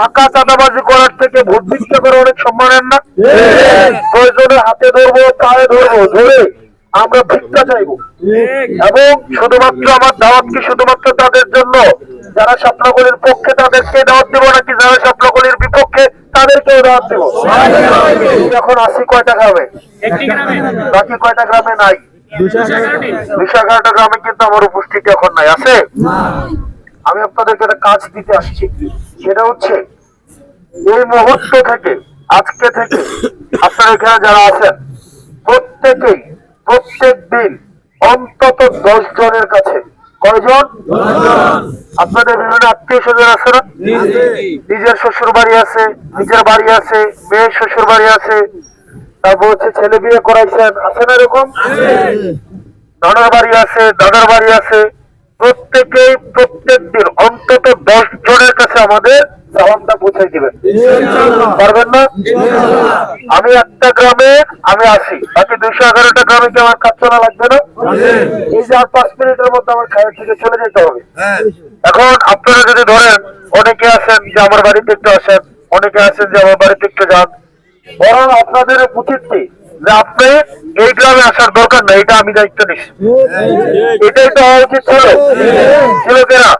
টাকা চাঁদাবাজি করার থেকে ভোট ভিক্ষা করে অনেক সম্মানের না? প্রয়োজনে হাতে ধরবো পায়ে ধরবো ধরে আমরা ভিক্ষা চাইব। এবং শুধুমাত্র আমার দাওয়াত কি শুধুমাত্র তাদের জন্য? যারা স্বপ্নগুলির পক্ষে তাদেরকে দাওয়াত দেবো নাকি যারা স্বপ্নগুলির বিপক্ষে তাদেরকেও দাওয়াত দেবো? এখন আসি কয়টা গ্রামে? গ্রামে। বাকি কয়টা গ্রামে নাই? বিশাখাটা গ্রামে কিন্তু আমার উপস্থিতি এখন নাই আছে? আমি আপনাদেরকে একটা কাজ দিতে আসছি। সেটা হচ্ছে এই মুহূর্ত থেকে আজকে থেকে আপনারা এখানে যারা আছেন প্রত্যেকেই প্রত্যেক দিন অন্তত দশ জনের কাছে কয়জন? আপনাদের বিভিন্ন আত্মীয় স্বজন আছে না? নিজের শ্বশুর বাড়ি আছে নিজের বাড়ি আছে মেয়ের শ্বশুর বাড়ি আছে তারপর হচ্ছে ছেলে বিয়ে করাইছেন আছে না এরকম? নানার বাড়ি আছে দাদার বাড়ি আছে প্রত্যেকেই প্রত্যেক দিন অন্তত দশ জনের কাছে আমাদের সালামটা পৌঁছাই দিবেন। পারবেন না? আমি একটা গ্রামে আমি আসি বাকি দুইশো এগারোটা গ্রামে কি আমার কাজ চলা লাগবে না? এই যে আর পাঁচ মিনিটের মধ্যে আমার খায়ের থেকে চলে যেতে হবে। এখন আপনারা যদি ধরেন অনেকে আছেন যে আমার বাড়িতে একটু আসেন অনেকে আছেন যে আমার বাড়িতে একটু যান বরং আপনাদের উচিত যে আপনি এই গ্রামে আসার দরকার নেই, এটা আমি দায়িত্ব নিচ্ছি। এটাই তো হওয়া উচিত ছিল। ছিল কিনা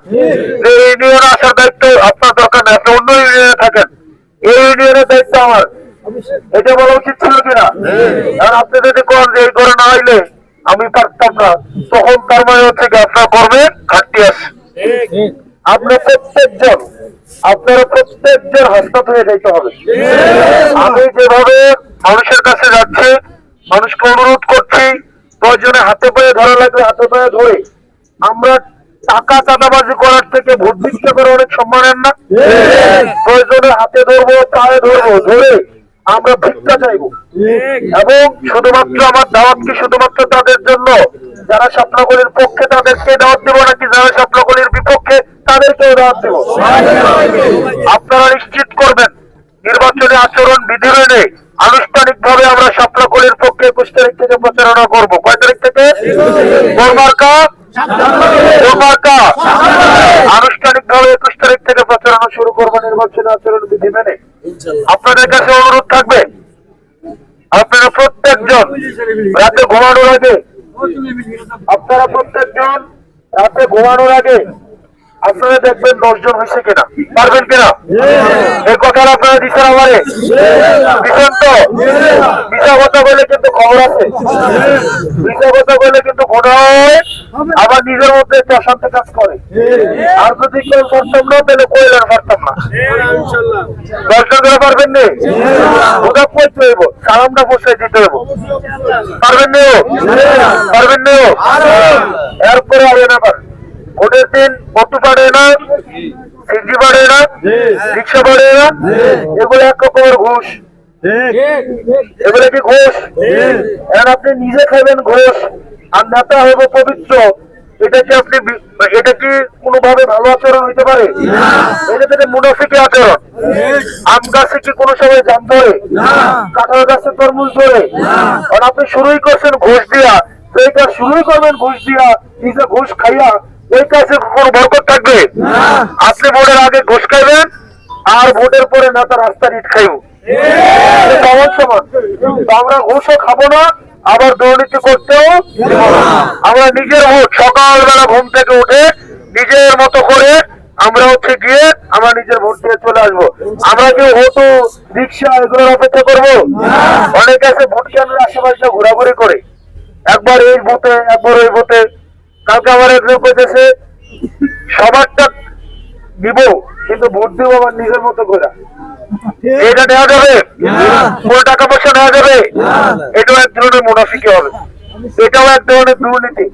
যে ইউনিয়নে আসার দায়িত্ব আপনার দরকার নেই, আপনি অন্য ইউনিয়নে থাকেন। এই ইউনিয়নের দায়িত্ব আমার। এটা বলা উচিত ছিল কিনা কারণ আপনি যদি কোন যে এই করে না হইলে, আমি পারতাম না। তখন তার মানে হচ্ছে কি, আপনার কর্মে ঘাটতি আছে। আপনার প্রত্যেকজন, আপনারা প্রত্যেকজন হাসপাত হয়ে যাইতে হবে। আমি যেভাবে মানুষের কাছে যাচ্ছে, মানুষকে অনুরোধ করছি, প্রয়োজনে হাতে পায়ে ধরা লাগবে হাতে পায়ে ধরে। আমরা টাকা চাঁদাবাজি করার থেকে ভোট ভিক্ষা করে অনেক সম্মানের না? প্রয়োজনে হাতে ধরবো, পায়ে ধরবো, ধরে আমরা ভিক্ষা চাইব। এবং শুধুমাত্র আমার দাওয়াত কি শুধুমাত্র তাদের জন্য? যারা স্বপ্নগুলির পক্ষে তাদেরকে দাওয়াত দেবো নাকি যারা স্বপ্নগুলির বিপক্ষে তাদেরকেও দাওয়াত দেবো? আপনারা নিশ্চিত করবেন, নির্বাচনী আচরণ বিধি মেনে আনুষ্ঠানিক ভাবে আমরা স্বপ্নগুলির পক্ষে একুশ তারিখ থেকে প্রচারণা করব। কয় তারিখ থেকে? গোলমার্কা গোলমার্কা আনুষ্ঠানিক ভাবে একুশ তারিখ থেকে প্রচারণা শুরু করব নির্বাচনী আচরণ বিধি মেনে। আপনাদের কাছে অনুরোধ থাকবে? আপনারা প্রত্যেকজন রাতে ঘুমানোর আগে আপনারা প্রত্যেকজন রাতে ঘুমানোর আগে আপনারা দেখবেন দশজন হয়েছে কিনা? পারবেন কিনা? এই কথাটা আপনারা দিচ্ছেন আমারে? দিচ্ছেন তো? মিশা কথা বলে কিন্তু খবর আছে। মিশা কথা বলে কিন্তু ঘোড়া হয় আবার নিজের মধ্যে একটা অশান্তি কাজ করে। আর যদি কেউ করতাম না তাহলে কইলেন পারতাম না। দর্শন করে পারবেন নি? ওটা পৌঁছে হইব সালামটা পৌঁছে দিতে হইব পারবেন নি ও? পারবেন নি ও? এরপরে হবে না পার ভোটের দিন অটো বাড়ে না? সিজি বাড়ে না? রিক্সা বাড়ে না? এগুলো এক রকমের ঘুষ। এগুলো কি ঘুষ? এখন আপনি নিজে খাবেন ঘুষ আর নেতা হবে পবিত্র। এটা কি আপনি এটা কি কোনোভাবে ভালো আচরণ হইতে পারে? এটা থেকে মুনাফিকি আচরণ? আম গাছে কি কোনো সময় জাম ধরে? কাঁঠাল গাছে তরমুজ ধরে? আর আপনি শুরুই করছেন ঘুষ দিয়া। তো কাজ শুরুই করবেন ঘুষ দিয়া নিজে ঘুষ খাইয়া ওই কাছে কোনো বরকত থাকবে? আপনি ভোটের আগে ঘুষ খাইবেন আর ভোটের পরে নেতা রাস্তা ইট খাইব। সমান সমান। আমরা ঘুষও খাব না আবার দুর্নীতি করতেও আমরা নিজের ভোট সকালবেলা ঘুম থেকে উঠে নিজের মতো করে আমরা হচ্ছে গিয়ে আমরা নিজের ভোট দিয়ে চলে আসব। আমরা কি অটো রিক্সা এগুলোর অপেক্ষা করব? অনেকে আছে ভোট কেন্দ্রের আশেপাশে ঘোরাঘুরি করে। একবার এই বুথে একবার ওই বুথে কালকে আমার একজন কইতেছে সবারটা দিব কিন্তু ভোট দিব আমার নিজের মতো করে। এটা নেওয়া যাবে? কোনো টাকা পয়সা নেওয়া যাবে? এটাও এক ধরনের মুনাফিকি হবে। এটাও এক ধরনের দুর্নীতি।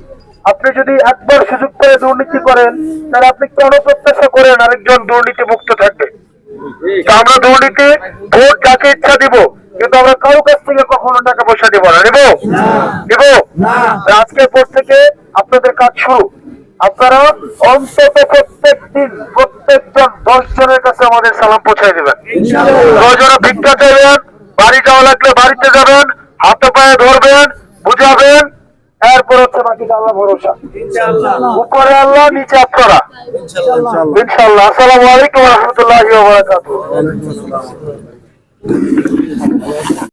আপনি যদি একবার সুযোগ করে দুর্নীতি করেন তাহলে আপনি কেন প্রত্যাশা করেন আরেকজন দুর্নীতি মুক্ত থাকবে তা আমরা দুর্নীতি ভোট যাকে ইচ্ছা দিব কিন্তু আমরা কারও কাছ থেকে কখনো টাকা পয়সা দিব না। নিব? নিব? আজকের পর থেকে কাজ শুরু আপনারা অন্তত প্রত্যেক দিন প্রত্যেকজন দশ জনের কাছে আমাদের সালাম পৌঁছায় দেবেন। দশজনে ভিক্ষা চাইবেন বাড়ি যাওয়া লাগলে বাড়িতে যাবেন হাতে পায়ে ধরবেন বুঝাবেন এরপর হচ্ছে বাকিটা আল্লাহ ভরসা। উপরে আল্লাহ নিচে আপনারা। ইনশাল্লাহ আসসালামু আলাইকুম রহমতুল্লাহ